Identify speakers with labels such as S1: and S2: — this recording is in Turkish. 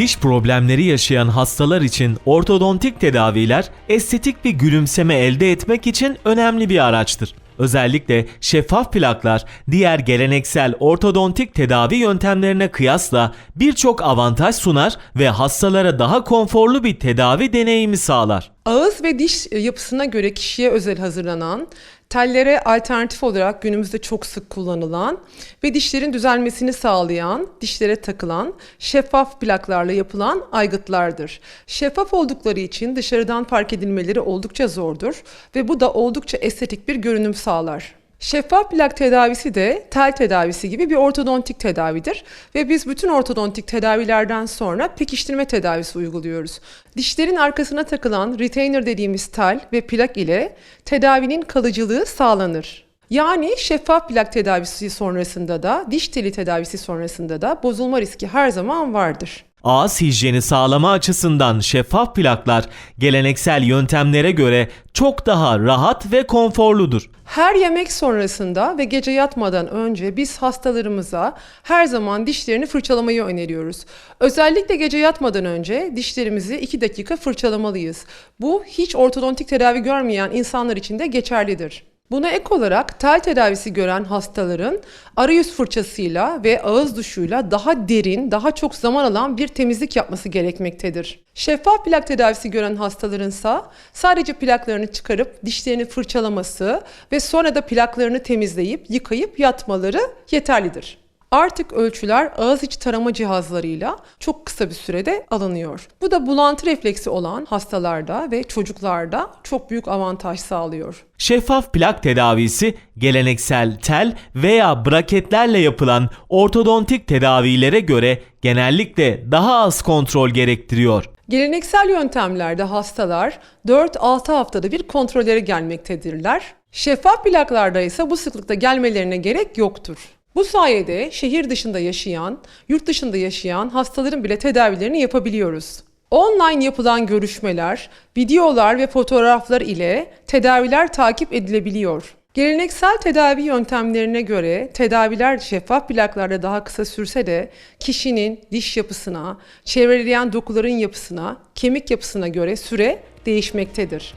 S1: Diş problemleri yaşayan hastalar için ortodontik tedaviler estetik bir gülümseme elde etmek için önemli bir araçtır. Özellikle şeffaf plaklar diğer geleneksel ortodontik tedavi yöntemlerine kıyasla birçok avantaj sunar ve hastalara daha konforlu bir tedavi deneyimi sağlar.
S2: Ağız ve diş yapısına göre kişiye özel hazırlanan, tellere alternatif olarak günümüzde çok sık kullanılan ve dişlerin düzelmesini sağlayan, dişlere takılan şeffaf plaklarla yapılan aygıtlardır. Şeffaf oldukları için dışarıdan fark edilmeleri oldukça zordur ve bu da oldukça estetik bir görünüm sağlar. Şeffaf plak tedavisi de tel tedavisi gibi bir ortodontik tedavidir ve biz bütün ortodontik tedavilerden sonra pekiştirme tedavisi uyguluyoruz. Dişlerin arkasına takılan retainer dediğimiz tel ve plak ile tedavinin kalıcılığı sağlanır. Yani şeffaf plak tedavisi sonrasında da diş teli tedavisi sonrasında da bozulma riski her zaman vardır.
S1: Ağız hijyeni sağlama açısından şeffaf plaklar geleneksel yöntemlere göre çok daha rahat ve konforludur.
S2: Her yemek sonrasında ve gece yatmadan önce biz hastalarımıza her zaman dişlerini fırçalamayı öneriyoruz. Özellikle gece yatmadan önce dişlerimizi 2 dakika fırçalamalıyız. Bu hiç ortodontik tedavi görmeyen insanlar için de geçerlidir. Buna ek olarak tel tedavisi gören hastaların arayüz fırçasıyla ve ağız duşuyla daha derin, daha çok zaman alan bir temizlik yapması gerekmektedir. Şeffaf plak tedavisi gören hastalarınsa sadece plaklarını çıkarıp dişlerini fırçalaması ve sonra da plaklarını temizleyip yıkayıp yatmaları yeterlidir. Artık ölçüler ağız içi tarama cihazlarıyla çok kısa bir sürede alınıyor. Bu da bulantı refleksi olan hastalarda ve çocuklarda çok büyük avantaj sağlıyor.
S1: Şeffaf plak tedavisi geleneksel tel veya braketlerle yapılan ortodontik tedavilere göre genellikle daha az kontrol gerektiriyor.
S2: Geleneksel yöntemlerde hastalar 4-6 haftada bir kontrollere gelmektedirler. Şeffaf plaklarda ise bu sıklıkta gelmelerine gerek yoktur. Bu sayede şehir dışında yaşayan, yurt dışında yaşayan hastaların bile tedavilerini yapabiliyoruz. Online yapılan görüşmeler, videolar ve fotoğraflar ile tedaviler takip edilebiliyor. Geleneksel tedavi yöntemlerine göre tedaviler şeffaf plaklarda daha kısa sürse de kişinin diş yapısına, çevreleyen dokuların yapısına, kemik yapısına göre süre değişmektedir.